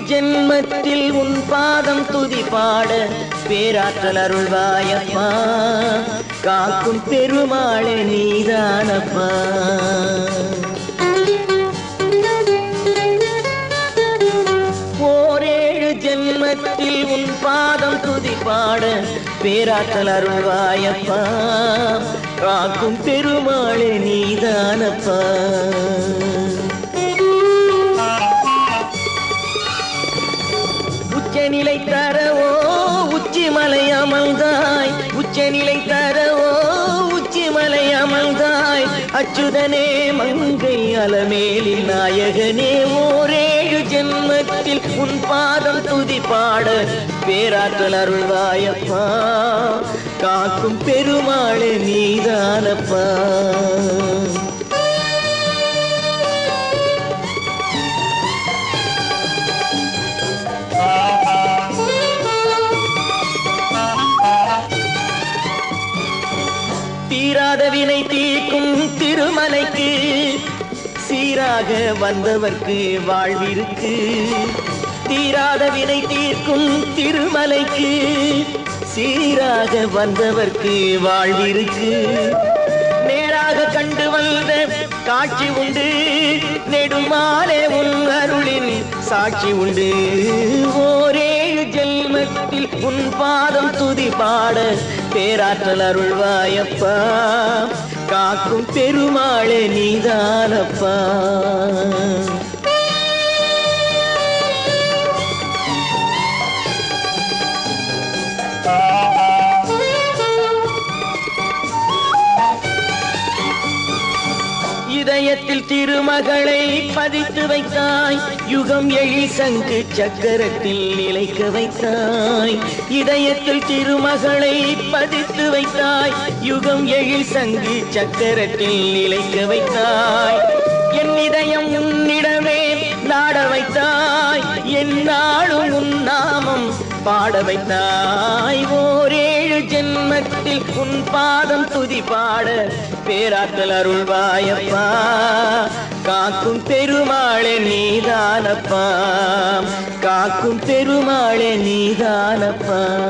ஜென்மத்தில் உன் பாதம் துதி பாட பேராற்றல் அருள்வாயப்பா. காக்கும் பெருமாளே நீதானப்பா. ஓரேழு ஜென்மத்தில் உன் பாதம் துதி பாட பேராற்றல் அருள்வாயப்பா. காக்கும் பெருமாளே நீதானப்பா. நிலை தரவோ உச்சி உச்சிமலை அமர்ந்தாய் உச்சநிலை தரவோ உச்சி மலை அமர்ந்தாய் அச்சுதனே மங்கை அலமேலின் நாயகனே ஓரேழு ஜென்மத்தில் உன் பாதம் துதி பாட பேராற்றல் அருள்வாயப்பா. காக்கும் பெருமாள் நீதானப்பா. தீராத வினை தீர்க்கும் திருமலைக்கு சீராக வந்தவர்க்கு வாழ்விருக்கு. தீராத வினை தீர்க்கும் திருமலைக்கு சீராக வந்தவர்க்கு வாழ்விருக்கு. நேராக கண்டு வந்த காட்சி உண்டு. நெடுமாலே உன் அருளின் சாட்சி உண்டு. ஓரே ஜெல் உன் பாதம் துதி பாட பேராற்றல் அருள்வாயப்பா. காக்கும் பெருமாளே நீதானப்பா. இதயத்தில் திருமகளை பதித்து வைத்தாய். யுகம் எழி சங்கு சக்கரத்தில் நிலைக்க வைத்தாய். இதயத்தில் திருமகளை பதித்து வைத்தாய். யுகம் எழில் சங்கு சக்கரத்தில் நிலைக்க வைத்தாய். என் இதயம் உன்னிடமே நாட வைத்தாய். என் நாளும் உன் நாமம் பாட வைத்தாய். ஓரேழு ஜென்மத்தில் உன் பாதம் துதி பாட பேராற்றல் அருள்வாயப்பா. காக்கும் பெருமாளே நீதானப்பா. காக்கும் பெருமாளே நீதானப்பா.